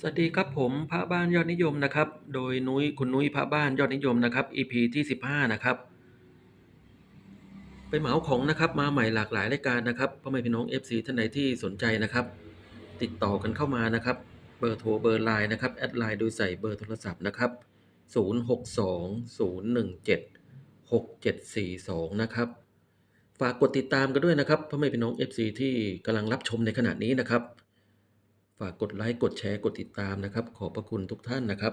สวัสดีครับผมพระบ้านยอดนิยมนะครับ โดยนุ้ยคุณนุ้ยพระบ้านยอดนิยมนะครับ EP ที่ 15 นะครับไปเหมาของนะครับมาใหม่หลากหลายรายการนะครับพ่อแม่พี่น้อง FC ท่านใดที่สนใจนะครับ ติดต่อกันเข้ามานะครับ เบอร์โทรเบอร์ไลน์นะครับแอดไลน์โดยใส่เบอร์โทรศัพท์นะครับ 062 017 6742 นะครับฝากกดติดตามกันด้วยนะครับพ่อแม่พี่น้อง FC ที่กำลังรับชมในขณะนี้นะครับ ฝากกดไลค์กดแชร์กดติดตามนะครับ ขอบพระคุณทุกท่านนะครับ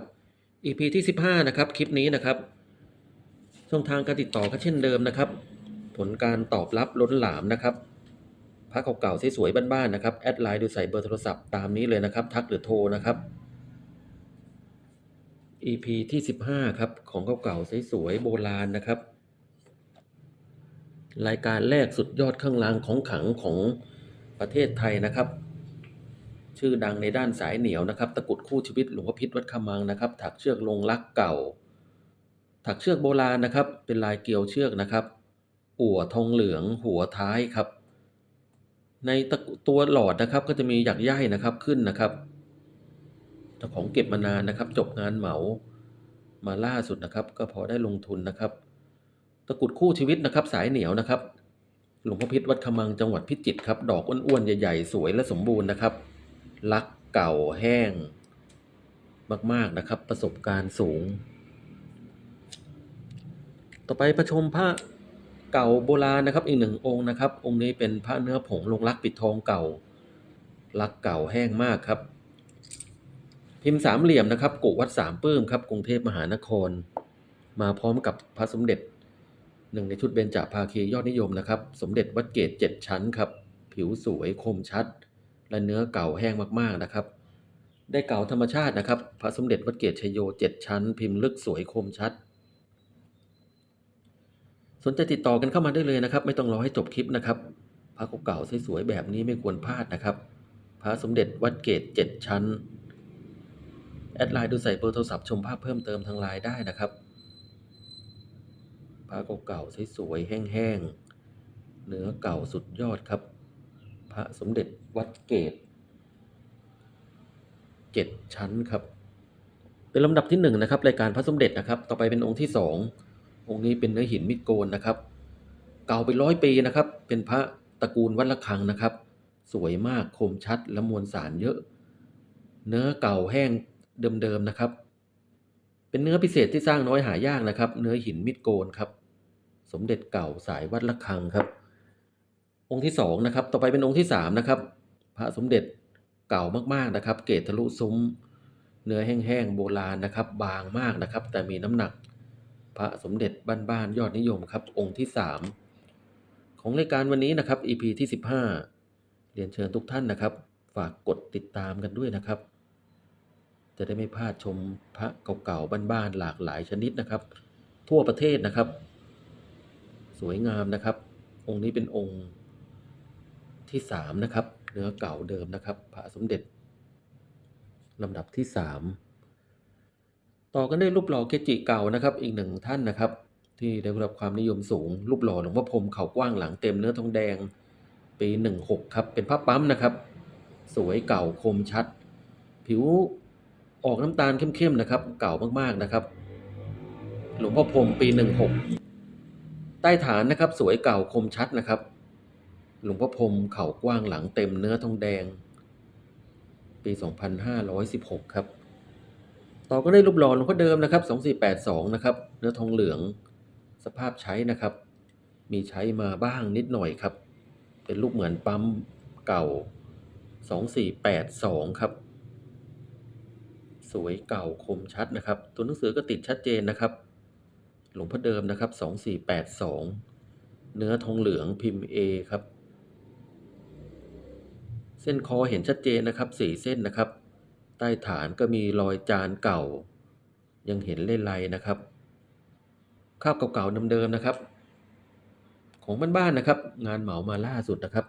EP ที่ 15 นะครับ คลิปนี้นะครับ ช่องทางการติดต่อก็เช่นเดิมนะครับ ผลการตอบรับล้นหลามนะครับพระเก่าๆสวยๆบ้านๆนะครับแอดไลน์โดยใส่เบอร์โทรศัพท์ตามนี้เลยนะครับ ทักหรือโทรนะครับ EP ที่ 15 ครับ ของเก่าๆสวยๆโบราณนะครับ รายการแรกสุดยอดเครื่องรางของขลังของประเทศไทยนะครับ ชื่อดังในด้านสายเหนียวนะครับ ตะกุดคู่ชีวิตหลวงพ่อพิษวัดคำมังนะครับ ถักเชือกลงรักเก่า ถักเชือกโบราณนะครับ เป็นลายเกลียวเชือกนะครับอั่วทองเหลืองหัวท้ายครับ ในตะตัวหลอดนะครับก็จะมีหยักใยนะครับขึ้นนะครับเจ้าของเก็บมานานนะครับ จบงานเหมามาล่าสุดนะครับ ก็พอได้ลงทุนนะครับ ตะกุดคู่ชีวิตนะครับ สายเหนียวนะครับหลวงพ่อพิษวัดคำมังจังหวัดพิจิตรครับ ดอกอ้วนๆใหญ่ๆ สวยและสมบูรณ์นะครับ ลักเก่าแห้ง มาก ๆ นะครับ ประสบการณ์สูง ต่อไปประชมพระเก่าโบราณนะครับ อีกหนึ่งองค์นะครับ องค์นี้เป็นพระเนื้อผงลงรักปิดทองเก่าลักเก่าแห้งมากครับ พิมพ์สามเหลี่ยมนะครับกุวัดสามปื้มครับกรุงเทพมหานคร มาพร้อมกับพระสมเด็จหนึ่งในชุดเบญจภาคียอดนิยมนะครับ สมเด็จวัดเกตเจ็ดชั้นครับ ผิวสวยคมชัด และเนื้อเก่าแห้งมากๆนะครับ ได้เก่าธรรมชาตินะครับ พระสมเด็จวัดเกตชัยโยเจ็ดชั้น พิมพ์ลึกสวยคมชัด สนใจติดต่อกันเข้ามาได้เลยนะครับ ไม่ต้องรอให้จบคลิปนะครับพระเก่าๆสวยๆแบบนี้ไม่ควรพลาดนะครับ พระสมเด็จวัดเกตเจ็ดชั้นแอดไลน์ดูใส่เบอร์โทรศัพท์ชมภาพเพิ่มเติมทางไลน์ได้นะครับพระเก่าๆสวยๆแห้งๆเนื้อเก่าสุดยอดครับ พระสมเด็จวัดเกตเจ็ดชั้นครับ เป็นลำดับที่หนึ่งนะครับ รายการพระสมเด็จนะครับ ต่อไปเป็นองค์ที่สององค์นี้เป็นเนื้อหินมิดโกนนะครับ เก่าไปร้อยปีนะครับ เป็นพระตระกูลวัดระฆังนะครับ สวยมากคมชัดและมวลสารเยอะ เนื้อเก่าแห้งเดิมๆนะครับ เป็นเนื้อพิเศษที่สร้างน้อยหายากนะครับ เนื้อหินมิดโกนครับ สมเด็จเก่าสายวัดระฆังครับ องค์ที่สองนะครับต่อไปเป็นองค์ที่สามนะครับพระสมเด็จเก่ามากๆนะครับ เกตทะลุซุ้ม เนื้อแห้งๆโบราณนะครับ บางมากนะครับ แต่มีน้ำหนัก พระสมเด็จบ้านๆยอดนิยมครับ องค์ที่สามของรายการวันนี้นะครับ EP ที่สิบห้าเรียนเชิญทุกท่านนะครับ ฝากกดติดตามกันด้วยนะครับ จะได้ไม่พลาดชมพระเก่าๆบ้านๆหลากหลายชนิดนะครับ ทั่วประเทศนะครับ สวยงามนะครับ องค์นี้เป็นองค์ ที่สามนะครับ เนื้อเก่าเดิมนะครับพระสมเด็จลำดับที่สามต่อกันด้วยรูปหล่อเกจิเก่านะครับ อีกหนึ่งท่านนะครับ ที่ได้รับความนิยมสูง รูปหล่อหลวงพ่อพรมเขากว้างหลังเต็มเนื้อทองแดง ปีหนึ่งหกครับ เป็นพระปั๊มนะครับ สวยเก่าคมชัด ผิวออกน้ำตาลเข้มๆนะครับ เก่ามากๆนะครับ หลวงพ่อพรมปีหนึ่งหกใต้ฐานนะครับ สวยเก่าคมชัดนะครับ หลวงพ่อพรมเข่ากว้างหลังเต็มเนื้อทองแดง ปี 2516 ครับ ต่อก็ได้รูปหล่อหลวงพ่อเดิมนะครับ 2482 นะครับ เนื้อทองเหลือง สภาพใช้นะครับ มีใช้มาบ้างนิดหน่อยครับ เป็นรูปเหมือนปั๊มเก่า 2482 ครับ สวยเก่าคมชัดนะครับ ตัวหนังสือก็ติดชัดเจนนะครับ หลวงพ่อเดิมนะครับ 2482เนื้อทองเหลืองพิมพ์ A ครับ เส้นคอเห็นชัดเจนนะครับสี่เส้นนะครับ ใต้ฐานก็มีรอยจานเก่า ยังเห็นเล่นไรนะครับคราบเก่าๆเดิมๆนะครับ ของบ้านๆนะครับ งานเหมามาล่าสุดนะครับ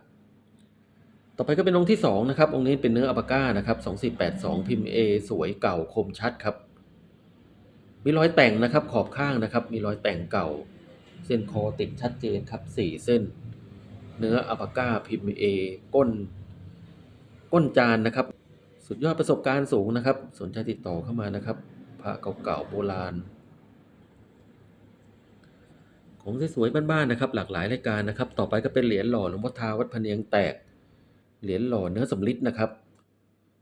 ต่อไปก็เป็นองค์ที่สองนะครับองค์นี้เป็นเนื้ออัปปาก้านะครับ2482 พิมพ์ A สวยเก่าคมชัดครับ มีรอยแต่งนะครับ ขอบข้างนะครับ มีรอยแต่งเก่า เส้นคอติดชัดเจนครับสี่เส้น เนื้ออัปปาก้าพิมพ์ A ก้น ก้นจานนะครับ สุดยอดประสบการณ์สูงนะครับ สนใจติดต่อเข้ามานะครับพระเก่าๆโบราณ ของสวยๆบ้านๆนะครับ หลากหลายรายการนะครับ ต่อไปก็เป็นเหรียญหล่อหลวงพ่อทาวัดพะเนียงแตก เหรียญหล่อเนื้อสำริดนะครับ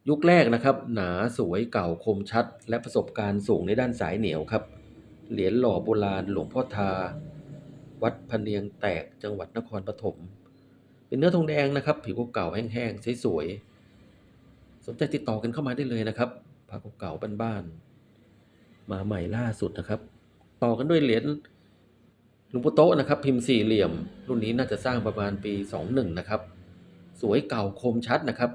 ยุคแรกนะครับ หนาสวยเก่าคมชัด และประสบการณ์สูงในด้านสายเหนียวครับ เหรียญหล่อโบราณหลวงพ่อทา วัดพะเนียงแตกจังหวัดนครปฐมเป็นเนื้อทองแดงนะครับ ผิวเก่าแห้งๆสวยๆ สนใจติดต่อกันเข้ามาได้เลยนะครับผ้าเก่าๆบ้านๆมาใหม่ล่าสุดนะครับ ต่อกันด้วยเหรียญหลวงปู่โตะนะครับ พิมพ์สี่เหลี่ยม รุ่นนี้น่าจะสร้างประมาณปี 21 นะครับ สวยเก่าคมชัดนะครับ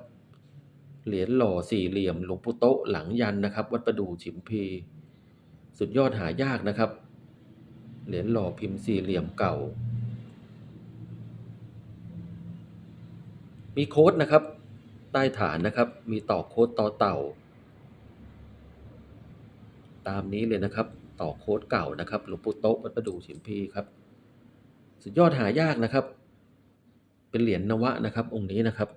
เหรียญหล่อสี่เหลี่ยมหลวงปู่โตะหลังยันนะครับ วัดประดู่ฉิมพี สุดยอดหายากนะครับ เหรียญหล่อพิมพ์สี่เหลี่ยมเก่า มีโค้ดนะครับ ใต้ฐานนะครับ มีต่อโค้ดต่อเต่า ตามนี้เลยนะครับ ต่อโค้ดเก่านะครับหลวงปู่โต๊ะวัดประดู่ฉิมพีครับ สุดยอดหายากนะครับ เป็นเหรียญนวะนะครับ องค์นี้นะครับ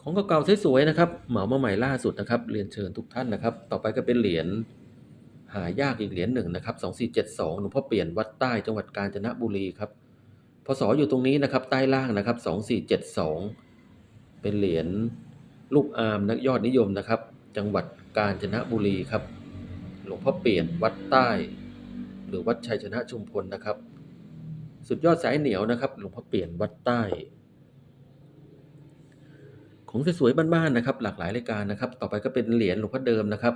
ของเก่าๆสวยๆนะครับ เหมามาใหม่ล่าสุดนะครับ เรียนเชิญทุกท่านนะครับ ต่อไปก็เป็นเหรียญหายากอีกเหรียญหนึ่งนะครับ2472หลวงพ่อเปลี่ยนวัดใต้จังหวัดกาญจนบุรีครับพศอยู่ตรงนี้นะครับ ใต้ล่างนะครับ 2472 เป็นเหรียญลูกอามนักยอดนิยมนะครับ จังหวัดกาญจนบุรีครับ หลวงพ่อเปลี่ยนวัดใต้ หรือวัดชัยชนะชุมพลนะครับ สุดยอดสายเหนียวนะครับ หลวงพ่อเปลี่ยนวัดใต้ ของสวยๆบ้านๆนะครับ หลากหลายรายการนะครับ ต่อไปก็เป็นเหรียญหลวงพ่อเดิมนะครับ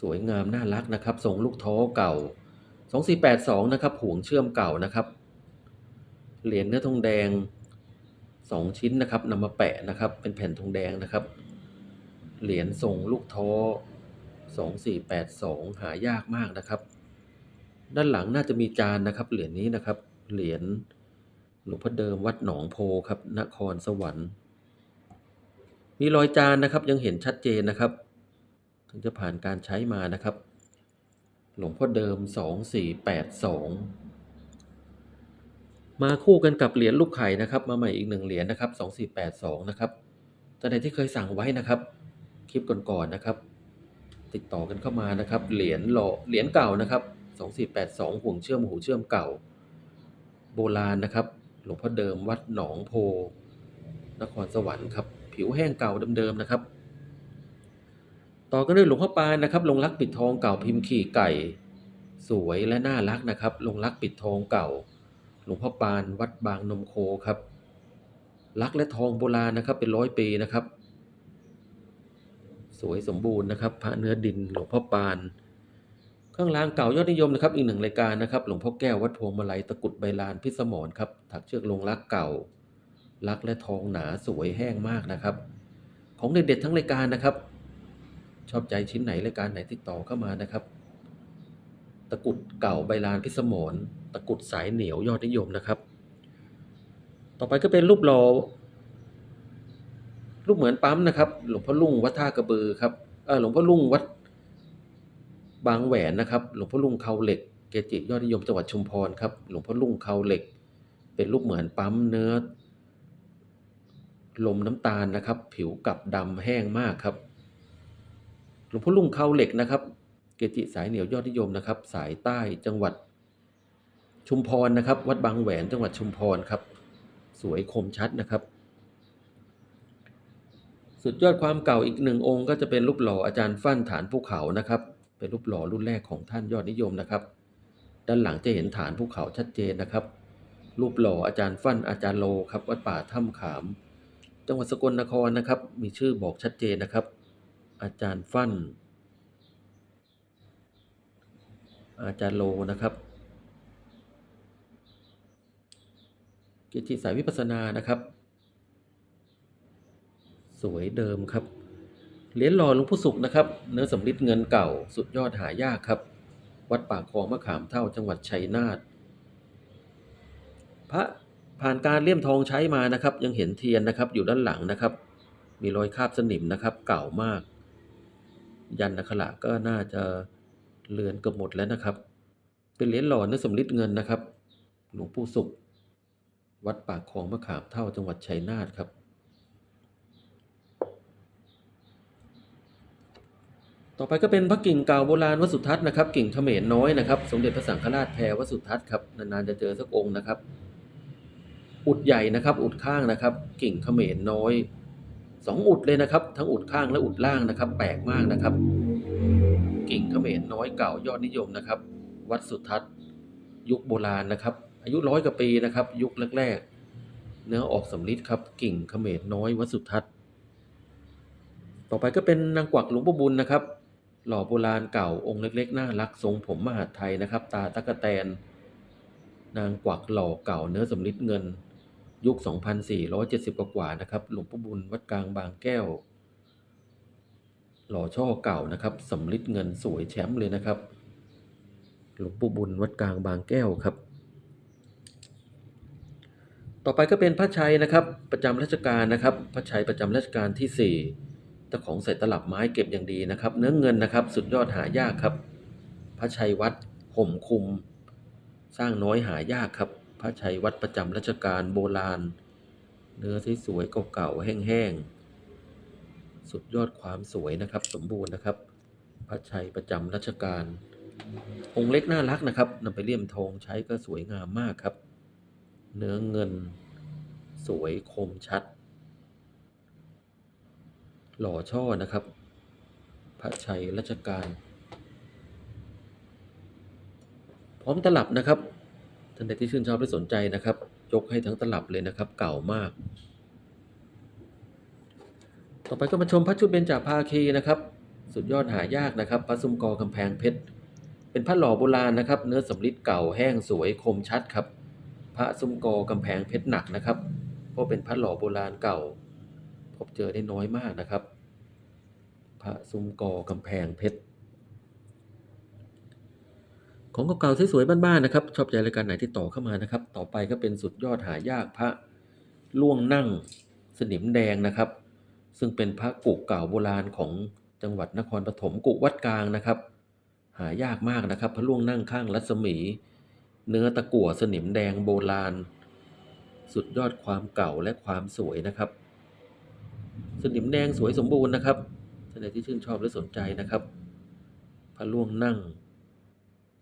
สวยงามน่ารักนะครับทรงลูกท้อเก่า 2482นะครับห่วงเชื่อมเก่านะครับ เหรียญเนื้อทองแดง 2 ชิ้นนะครับนำมาแปะนะครับ เป็นแผ่นทองแดงนะครับ เหรียญทรงลูกท้อ 2482 หายากมากนะครับ ด้านหลังน่าจะมีจานนะครับ เหรียญนี้นะครับ เหรียญหลวงพ่อเดิมวัดหนองโพครับ นครสวรรค์ มีรอยจานนะครับยังเห็นชัดเจนนะครับ ถึงจะผ่านการใช้มานะครับ หลวงพ่อเดิม 2482 มาคู่กันกับเหรียญลูกไข่นะครับ มาใหม่อีกหนึ่งเหรียญนะครับ 2482 นะครับท่านใดที่เคยสั่งไว้นะครับ คลิปก่อนๆนะครับ ติดต่อกันเข้ามานะครับ เหรียญหล่อเหรียญเก่านะครับ 2482 ห่วงเชื่อมหูเชื่อมเก่า โบราณนะครับ หลวงพ่อเดิมวัดหนองโพ นครสวรรค์ครับ ผิวแห้งเก่าเดิมๆนะครับ ต่อกันด้วยหลวงพ่อปานนะครับ ลงรักปิดทองเก่าพิมพ์ขี่ไก่ สวยและน่ารักนะครับ ลงรักปิดทองเก่า หลวงพ่อปานวัดบางนมโคครับรักและทองโบราณนะครับเป็นร้อยปีนะครับ สวยสมบูรณ์นะครับ พระเนื้อดินหลวงพ่อปาน เครื่องรางเก่ายอดนิยมนะครับ อีกหนึ่งรายการนะครับ หลวงพ่อแก้ววัดพวงมาลัยตะกุดใบลานพิสมรครับ ถักเชือกลงรักเก่ารักและทองหนาสวยแห้งมากนะครับ ของเด็ดๆทั้งรายการนะครับ ชอบใจชิ้นไหนรายการไหนติดต่อเข้ามานะครับ ตะกุดเก่าใบลานพิสมร ตะกุดสายเหนียวยอดนิยมนะครับ ต่อไปก็เป็นรูปหล่อรูปเหมือนปั๊มนะครับ หลวงพ่อลุ่งวัดท่ากระบือครับเออหลวงพ่อลุ่งวัดบางแหวนนะครับ หลวงพ่อลุ่งเขาเหล็กเกจิยอดนิยมจังหวัดชุมพรครับ หลวงพ่อลุ่งเขาเหล็ก เป็นรูปเหมือนปั๊มเนื้อลมน้ำตาลนะครับ ผิวกับดำแห้งมากครับหลวงพ่อลุ่งเขาเหล็กนะครับ เกจิสายเหนียวยอดนิยมนะครับ สายใต้จังหวัด ชุมพรนะครับ วัดบางแหวนจังหวัดชุมพรครับ สวยคมชัดนะครับ สุดยอดความเก่าอีกหนึ่งองค์ ก็จะเป็นรูปหล่ออาจารย์ฟั่นฐานภูเขานะครับ เป็นรูปหล่อรุ่นแรกของท่านยอดนิยมนะครับ ด้านหลังจะเห็นฐานภูเขาชัดเจนนะครับ รูปหล่ออาจารย์ฟั่นอาจารย์โลครับ วัดป่าถ้ำขาม จังหวัดสกลนครนะครับ มีชื่อบอกชัดเจนนะครับ อาจารย์ฟั่นอาจารย์โลนะครับ เกจิสายวิปัสสนานะครับ สวยเดิมครับเหรียญหล่อหลวงพ่อสุขนะครับ เนื้อสำริดเงินเก่าสุดยอดหายากครับ วัดปากคลองมะขามเท่าจังหวัดชัยนาทพระผ่านการเลี่ยมทองใช้มานะครับ ยังเห็นเทียนนะครับ อยู่ด้านหลังนะครับ มีรอยคราบสนิมนะครับ เก่ามาก ยันนักขละก็น่าจะเลือนเกือบหมดแล้วนะครับ เป็นเหรียญหล่อเนื้อสำริดเงินนะครับ หลวงปู่สุข วัดปากคลองมะขามเท่าจังหวัดชัยนาทครับ ต่อไปก็เป็นพระกิ่งเก่าโบราณวัสุทัศน์นะครับ กิ่งเขมรน้อยนะครับ สมเด็จพระสังฆราชแพรวัสุทัศน์ครับ นานๆจะเจอสักองค์นะครับ อุดใหญ่นะครับ อุดข้างนะครับ กิ่งเขมรน้อยสองอุดเลยนะครับ ทั้งอุดข้างและอุดล่างนะครับ แปลกมากนะครับ กิ่งเขมรน้อยเก่ายอดนิยมนะครับ วัดสุทัศน์ ยุคโบราณนะครับ อายุร้อยกว่าปีนะครับ ยุคแรกๆเนื้อออกสำลิดครับ กิ่งเขมรน้อยวัสุทัศน์ ต่อไปก็เป็นนางกวักหลวงปู่บุญนะครับ หล่อโบราณเก่าองค์เล็ก ๆ น่ารักทรงผมมหาไทยนะครับ ตาตะกะแตน นางกวักหล่อเก่าเนื้อสำลิดเงิน ยุค 2,470 กว่าๆนะครับ หลวงปู่บุญวัดกลางบางแก้ว หล่อช่อเก่านะครับสำลิดเงินสวยแชมป์เลยนะครับหลวงปู่บุญวัดกลางบางแก้วครับ ต่อไปก็เป็นพระชัยนะครับ ประจำราชการนะครับ พระชัยประจำราชการที่4เจ้าของใส่ตลับไม้เก็บอย่างดีนะครับ เนื้อเงินนะครับ สุดยอดหายากครับ พระชัยวัดห่มคุม สร้างน้อยหายากครับ พระชัยวัดประจำราชการโบราณ เนื้อที่สวยเก่าๆแห้งๆสุดยอดความสวยนะครับ สมบูรณ์นะครับ พระชัยประจำราชการ องค์เล็กน่ารักนะครับนำไปเลี่ยมทองใช้ก็สวยงามมากครับ เนื้อเงิน สวยคมชัด หล่อช่อนะครับ พระชัยรัชการพร้อมตลับนะครับท่านใดที่ชื่นชอบและสนใจนะครับ ยกให้ทั้งตลับเลยนะครับ เก่ามาก ต่อไปก็มาชมพระชุดเบญจภาคีนะครับ สุดยอดหายากนะครับ พระซุ้มกอกำแพงเพชร เป็นพระหล่อโบราณนะครับ เนื้อสำริดเก่าแห้งสวยคมชัดครับ พระซุ้มกอกำแพงเพชรหนักนะครับ เพราะเป็นพระหล่อโบราณเก่า พบเจอได้น้อยมากนะครับ พระซุ้มกอกำแพงเพชร ของเก่าๆสวยๆบ้านๆนะครับ ชอบใจรายการไหนที่ต่อเข้ามานะครับ ต่อไปก็เป็นสุดยอดหายากพระล่วงนั่งสนิมแดงนะครับ ซึ่งเป็นพระกุเก่าโบราณของจังหวัดนครปฐมกุวัดกลางนะครับ หายากมากนะครับ พระล่วงนั่งข้างรัศมี เนื้อตะกั่วสนิมแดงโบราณ สุดยอดความเก่าและความสวยนะครับ สนิมแดงสวยสมบูรณ์นะครับท่านใดที่ชื่นชอบและสนใจนะครับพระล่วงนั่ง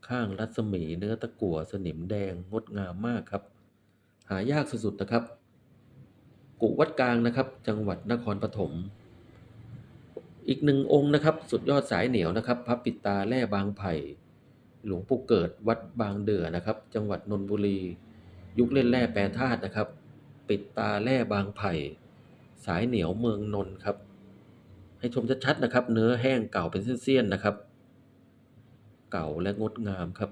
ข้างรัศมีเนื้อตะกั่วสนิมแดงงดงามมากครับ หายากสุดๆนะครับกุวัดกลางนะครับ จังหวัดนครปฐมอีกหนึ่งองค์นะครับ สุดยอดสายเหนียวนะครับพระปิตาแร่บางไผ่ หลวงปู่เกิดวัดบางเดือนะครับ จังหวัดนนทบุรี ยุคเล่นแร่แปรธาตุนะครับ ปิดตาแร่บางไผ่ สายเหนียวเมืองนนท์ครับ ให้ชมชัดๆนะครับ เนื้อแห้งเก่าเป็นเส้นๆนะครับ เก่าและงดงามครับ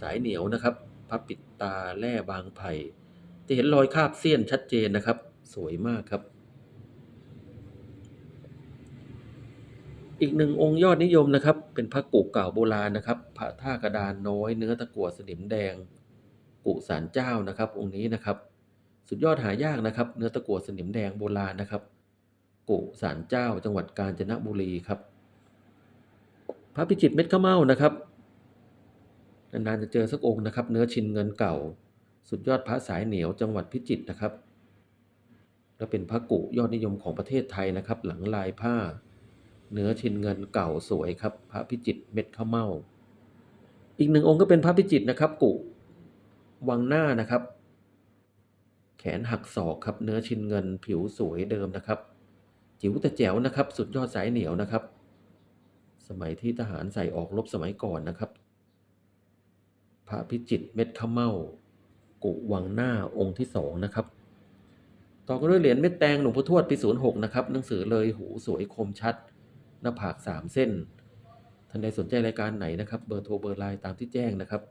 สายเหนียวนะครับพับปิดตาแร่บางไผ่จะเห็นรอยคาบเสี้ยนชัดเจนนะครับ สวยมากครับ อีกหนึ่งองค์ยอดนิยมนะครับ เป็นพระกุเก่าโบราณนะครับพระท่ากระดานน้อยเนื้อตะกั่วสนิมแดง กุสารเจ้านะครับ องค์นี้นะครับ สุดยอดหายากนะครับ เนื้อตะกั่วสนิมแดงโบราณนะครับ กุสารเจ้าจังหวัดกาญจนบุรีครับ พระพิจิตเม็ดข้าวเม่านะครับนานๆจะเจอสักองค์นะครับ เนื้อชินเงินเก่า สุดยอดพระสายเหนียวจังหวัดพิจิตรนะครับ และเป็นพระกุยอดนิยมของประเทศไทยนะครับ หลังลายผ้า เนื้อชินเงินเก่าสวยครับ พระพิจิตรเม็ดข้าวเม่าอีกหนึ่งองค์ก็เป็นพระพิจิตรนะครับ กุวังหน้านะครับ แขนหักศอกครับ เนื้อชินเงินผิวสวยเดิมนะครับ จิ๋วแต่แจ๋วนะครับ สุดยอดสายเหนียวนะครับ สมัยที่ทหารใส่ออกรบสมัยก่อนนะครับ พระพิจิตรเม็ดข้าวเม่ากุวังหน้าองค์ที่สองนะครับต่อกันด้วยเหรียญเม็ดแตงหลวงพ่อทวดปีศูนย์หกนะครับหนังสือเลยหูสวยคมชัด หน้าผากสามเส้น ท่านใดสนใจรายการไหนนะครับ เบอร์โทรเบอร์ไลน์ตามที่แจ้งนะครับ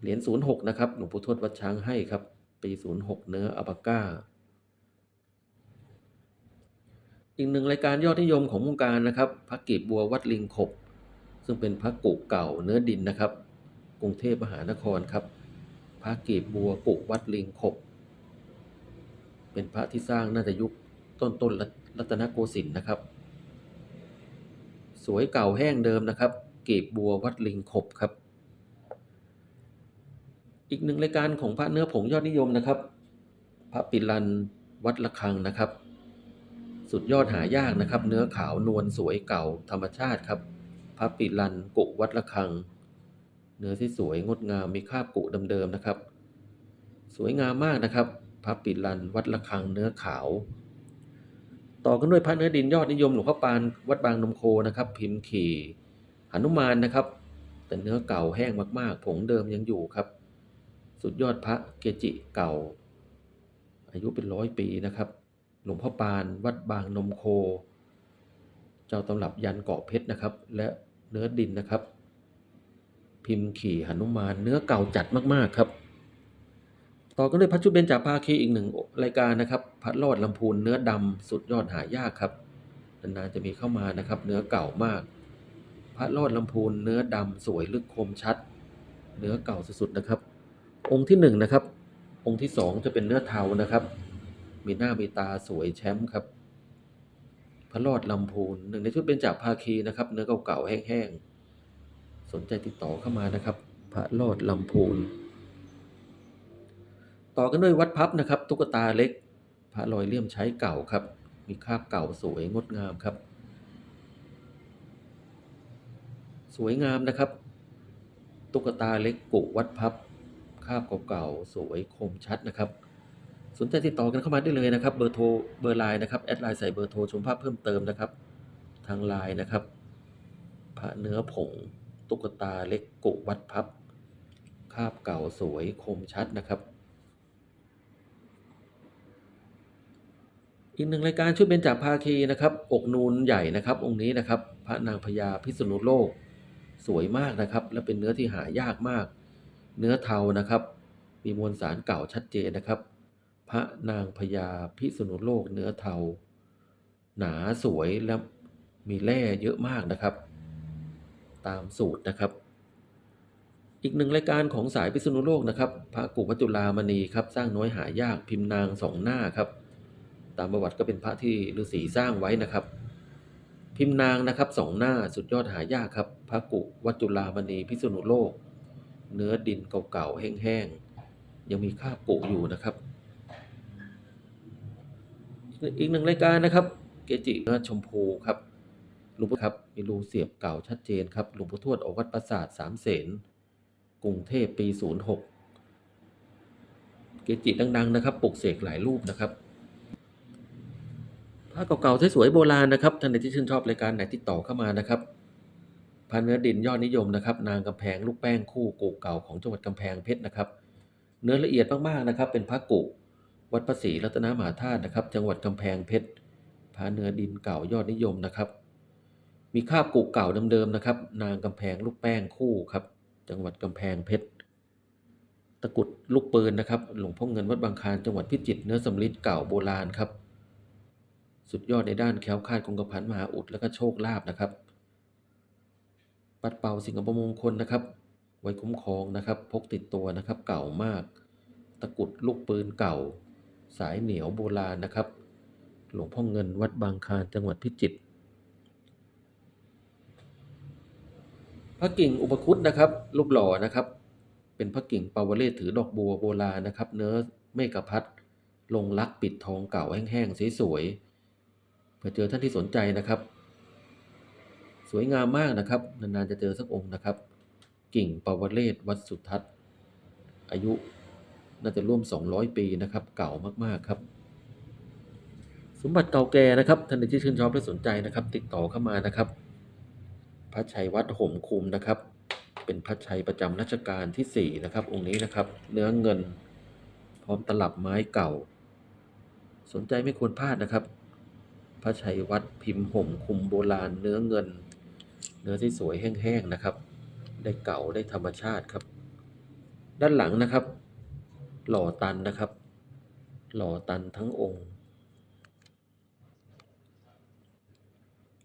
เหรียญศูนย์หกนะครับ หลวงปู่ทวดวัดช้างให้ครับ ปีศูนย์หกเนื้ออัปาก้า อีกหนึ่งรายการยอดนิยมของวงการนะครับพระกีบบัววัดลิงขบ ซึ่งเป็นพระกุเก่าเนื้อดินนะครับ กรุงเทพมหานครครับพระกีบบัวกุวัดลิงขบ เป็นพระที่สร้างน่าจะยุคต้นต้นรัตนโกสินทร์นะครับ สวยเก่าแห้งเดิมนะครับ กีบบัววัดลิงขบครับ อีกหนึ่งรายการของพระเนื้อผงยอดนิยมนะครับ พระปิลันวัดระฆังนะครับ สุดยอดหายากนะครับ เนื้อขาวนวลสวยเก่าธรรมชาติครับ พระปิลันกุวัดระฆัง เนื้อที่สวยงดงามมีคราบกุเดิมๆนะครับ สวยงามมากนะครับ พระปิลันวัดระฆังเนื้อขาว ต่อกันด้วยพระเนื้อดินยอดนิยมหลวงพ่อปานวัดบางนมโคนะครับ พิมพ์ขี่หนุมานนะครับ แต่เนื้อเก่าแห้งมากๆ ผงเดิมยังอยู่ครับ สุดยอดพระเกจิเก่า อายุเป็นร้อยปีนะครับ หลวงพ่อปานวัดบางนมโค เจ้าตำรับยันเกาะเพชรนะครับ และเนื้อดินนะครับ พิมพ์ขี่หนุมานเนื้อเก่าจัดมากๆครับ ต่อกันด้วยพระชุดเบญจภาคีอีกหนึ่งรายการนะครับพระรอดลำพูนเนื้อดำสุดยอดหายากครับนานๆจะมีเข้ามานะครับ เนื้อเก่ามากพระรอดลำพูนเนื้อดำสวยลึกคมชัด เนื้อเก่าสุดๆนะครับ องค์ที่หนึ่งนะครับ องค์ที่สองจะเป็นเนื้อเทานะครับ มีหน้ามีตาสวยแชมป์ครับพระรอดลำพูนหนึ่งในชุดเบญจภาคีนะครับ เนื้อเก่าๆแห้งๆสนใจติดต่อเข้ามานะครับ พระรอดลำพูน ต่อกันด้วยวัดพับนะครับ ตุ๊กตาเล็ก พระลอยเลี่ยมใช้เก่าครับ มีคราบเก่าสวยงดงามครับ สวยงามนะครับ ตุ๊กตาเล็กกุวัดพับคราบเก่าๆสวยคมชัดนะครับ สนใจติดต่อกันเข้ามาได้เลยนะครับ เบอร์โทรเบอร์ไลน์นะครับแอดไลน์ใส่เบอร์โทรชมภาพเพิ่มเติมนะครับ ทางไลน์นะครับ พระเนื้อผง ตุ๊กตาเล็กกุวัดพับคราบเก่าสวยคมชัดนะครับ อีกหนึ่งรายการชุดเบญจภาคีนะครับอกนูนใหญ่นะครับ องค์นี้นะครับ พระนางพญาพิษณุโลก สวยมากนะครับ และเป็นเนื้อที่หายากมาก เนื้อเทานะครับ มีมวลสารเก่าชัดเจนนะครับ พระนางพญาพิษณุโลก เนื้อเทา หนาสวยและมีแร่เยอะมากนะครับ ตามสูตรนะครับ อีกหนึ่งรายการของสายพิษณุโลกนะครับ พระกุวัจจุลามณีครับสร้างน้อยหายากพิมพ์นางสองหน้าครับ ตามประวัติก็เป็นพระที่ฤาษีสร้างไว้นะครับ พิมพ์นางนะครับสองหน้าสุดยอดหายากครับ พระกุวัจจุลามณีพิษณุโลก เนื้อดินเก่าๆแห้งๆ ยังมีครากุอยู่นะครับ อีกหนึ่งรายการนะครับ เกจิเนื้อชมพูครับหลวงพ่อครับมีรูเสียบเก่าชัดเจนครับหลวงพ่อทวดออกวัดปราสาทสามเสนกรุงเทพปี 06 เกจิดัง ๆ นะครับปลุกเสกหลายรูปนะครับ ผ้าเก่าๆสวยๆโบราณนะครับท่านใดที่ชื่นชอบรายการไหนติดต่อเข้ามานะครับผ้าเนื้อดินยอดนิยมนะครับ นางกำแพงลูกแป้งคู่กูเก่าของจังหวัดกำแพงเพชรนะครับ เนื้อละเอียดมากๆนะครับ เป็นพระกุวัดพระศรีรัตนมหาธาตุนะครับ จังหวัดกำแพงเพชรผ้าเนื้อดินเก่ายอดนิยมนะครับ มีคาบกุเก่าเดิมๆนะครับ นางกำแพงลูกแป้งคู่ครับ จังหวัดกำแพงเพชรตะกุดลูกปืนนะครับ หลวงพ่อเงินวัดบางคานจังหวัดพิจิตรเนื้อสำริดเก่าโบราณครับ สุดยอดในด้านแคล้วคลาดคงกระพันมหาอุดและก็โชคลาภนะครับ ปัดเป่าสิ่งอัปมงคลนะครับ ไว้คุ้มครองนะครับ พกติดตัวนะครับ เก่ามาก ตะกุดลูกปืนเก่า สายเหนียวโบราณนะครับ หลวงพ่อเงินวัดบางคานจังหวัดพิจิตรพระกิ่งอุปคุตนะครับรูปหล่อนะครับ เป็นพระกิ่งปาวเลศถือดอกบัวโบราณนะครับ เนื้อเมกะพัดลงลักปิดทองเก่าแห้งๆสวยๆ เผื่อเจอท่านที่สนใจนะครับ สวยงามมากนะครับ นานๆจะเจอสักองค์นะครับ กิ่งปาวเลศวัดสุทัศน์ อายุน่าจะร่วม 200 ปีนะครับ เก่ามากๆครับ สมบัติเก่าแก่นะครับท่านใดที่ชื่นชอบและสนใจนะครับ ติดต่อเข้ามานะครับ พระชัยวัดห่มคุมนะครับ เป็นพระชัยประจำรัชกาลที่4นะครับ องค์นี้นะครับ เนื้อเงินพร้อมตลับไม้เก่า สนใจไม่ควรพลาดนะครับ พระชัยวัดพิมพ์ห่มคุมโบราณเนื้อเงิน เนื้อที่สวยแห้งๆนะครับ ได้เก่าได้ธรรมชาติครับ ด้านหลังนะครับ หล่อตันนะครับ หล่อตันทั้งองค์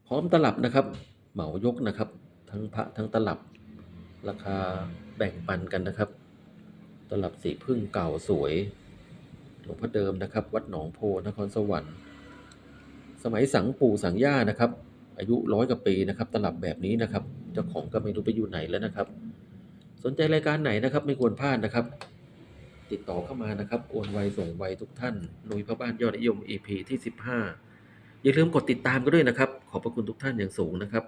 พร้อมตลับนะครับ เหมายกนะครับ ทั้งพระทั้งตลับ ราคาแบ่งปันกันนะครับ ตลับสีพึ่งเก่าสวยหลวงพ่อเดิมนะครับ วัดหนองโพนครสวรรค์ มัยสังปู่สังย่านะครับ อายุร้อยกว่าปีนะครับตลับแบบนี้นะครับ เจ้าของก็ไม่รู้ไปอยู่ไหนแล้วนะครับ สนใจรายการไหนนะครับ ไม่ควรพลาดนะครับ ติดต่อเข้ามานะครับโอนไวส่งไวทุกท่านนุยพระบ้านยอดนิยม EP ที่ 15 อย่าลืมกดติดตามกันด้วยนะครับ ขอบพระคุณทุกท่านอย่างสูงนะครับ